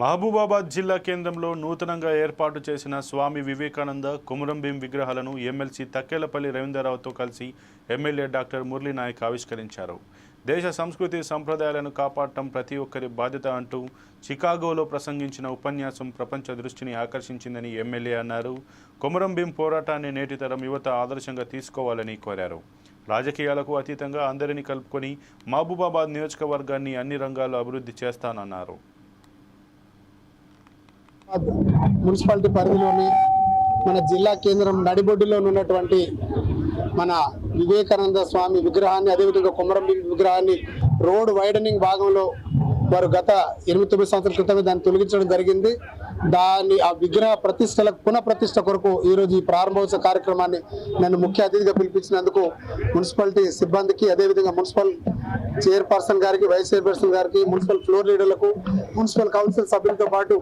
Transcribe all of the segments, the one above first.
మహబూబాబాద్ జిల్లా కేంద్రంలో నూతనంగా ఏర్పాటు చేసిన స్వామి వివేకానంద కుమురంభీం విగ్రహాలను ఎమ్మెల్సీ తక్కేలపల్లి రవీంద్రరావుతో కలిసి ఎమ్మెల్యే డాక్టర్ మురళీ నాయక్ ఆవిష్కరించారు. దేశ సంస్కృతి సంప్రదాయాలను కాపాడటం ప్రతి ఒక్కరి బాధ్యత అంటూ చికాగోలో ప్రసంగించిన ఉపన్యాసం ప్రపంచ దృష్టిని ఆకర్షించిందని ఎమ్మెల్యే అన్నారు. కుమరంభీం పోరాటాన్ని నేటితరం యువత ఆదర్శంగా తీసుకోవాలని కోరారు. రాజకీయాలకు అతీతంగా అందరినీ కలుపుకొని మహబూబాబాద్ నియోజకవర్గాన్ని అన్ని రంగాల్లో అభివృద్ధి చేస్తానన్నారు. మున్సిపాలిటీ పరిధిలోని మన జిల్లా కేంద్రం నడిబొడ్డులో ఉన్నటువంటి మన వివేకానంద స్వామి విగ్రహాన్ని అదేవిధంగా కొమరంభీం విగ్రహాన్ని రోడ్ వైడనింగ్ భాగంలో వారు గత ఎనిమిది తొమ్మిది సంవత్సరాల క్రితమే దాన్ని తొలగించడం జరిగింది. దాన్ని ఆ విగ్రహ ప్రతిష్టలకు పునః ప్రతిష్ట కొరకు ఈరోజు ఈ ప్రారంభోత్సవ కార్యక్రమాన్ని నన్ను ముఖ్య అతిథిగా పిలిపించినందుకు మున్సిపాలిటీ సిబ్బందికి అదేవిధంగా మున్సిపల్ చైర్పర్సన్ గారికి వైస్ చైర్పర్సన్ గారికి మున్సిపల్ ఫ్లోర్ లీడర్లకు మున్సిపల్ కౌన్సిల్ సభ్యులతో పాటు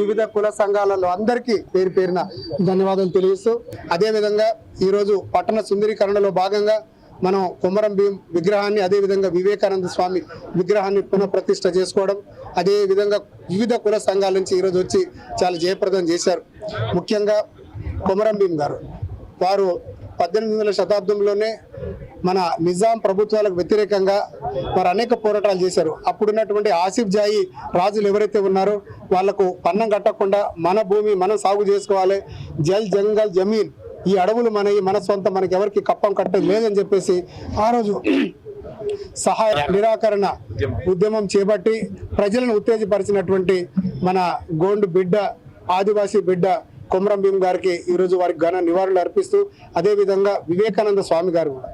వివిధ కుల సంఘాలలో అందరికీ పేరు పేరున ధన్యవాదాలు తెలియజేస్తూ అదేవిధంగా ఈరోజు పట్టణ సుందరీకరణలో భాగంగా మనం కుమరం భీం విగ్రహాన్ని అదేవిధంగా వివేకానంద స్వామి విగ్రహాన్ని పునఃప్రతిష్ట చేసుకోవడం అదేవిధంగా వివిధ కుల సంఘాల నుంచి ఈరోజు వచ్చి చాలా జయప్రదం చేశారు. ముఖ్యంగా కుమరం భీం గారు. వారు పద్దెనిమిది వందల శతాబ్దంలోనే మన నిజాం ప్రభుత్వాలకు వ్యతిరేకంగా వారు అనేక పోరాటాలు చేశారు. అప్పుడున్నటువంటి ఆసిఫ్ జాయి రాజులు ఎవరైతే ఉన్నారో వాళ్ళకు పన్నం కట్టకుండా మన భూమి మనం సాగు చేసుకోవాలి. జల్ జంగల్ జమీన్ ఈ అడవులు మనవి మన సొంత మనకి ఎవరికి కప్పం కట్టడం లేదని చెప్పేసి ఆ రోజు సహాయ నిరాకరణ ఉద్యమం చేపట్టి ప్రజలను ఉత్తేజపరిచినటువంటి మన గోండు బిడ్డ ఆదివాసీ బిడ్డ కొమరం భీం గారికి ఈరోజు వారికి ఘన నివాళులు అర్పిస్తూ అదేవిధంగా వివేకానంద స్వామి గారు కూడా.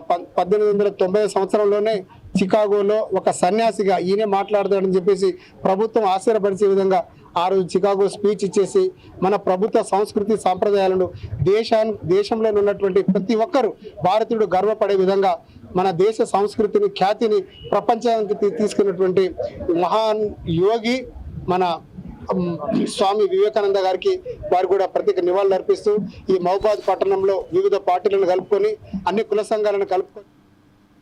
ప- పద్దెనిమిది వందల తొంభై సంవత్సరంలోనే చికాగోలో ఒక సన్యాసిగా ఈయనే మాట్లాడతాడని చెప్పేసి ప్రభుత్వం ఆశ్చర్యపరిచే విధంగా ఆ రోజు చికాగో స్పీచ్ ఇచ్చేసి మన ప్రభుత్వ సంస్కృతి సాంప్రదాయాలను దేశాన్ని దేశంలో ఉన్నటువంటి ప్రతి ఒక్కరు భారతీయుడు గర్వపడే విధంగా మన దేశ సంస్కృతిని ఖ్యాతిని ప్రపంచానికి తీసుకున్నటువంటి మహాన్ యోగి మన స్వామి వివేకానంద గారికి వారు కూడా ప్రత్యేక నివాళులు అర్పిస్తూ ఈ మహబాద్ పట్టణంలో వివిధ పార్టీలను కలుపుకొని అన్ని కుల సంఘాలను కలుపుకొని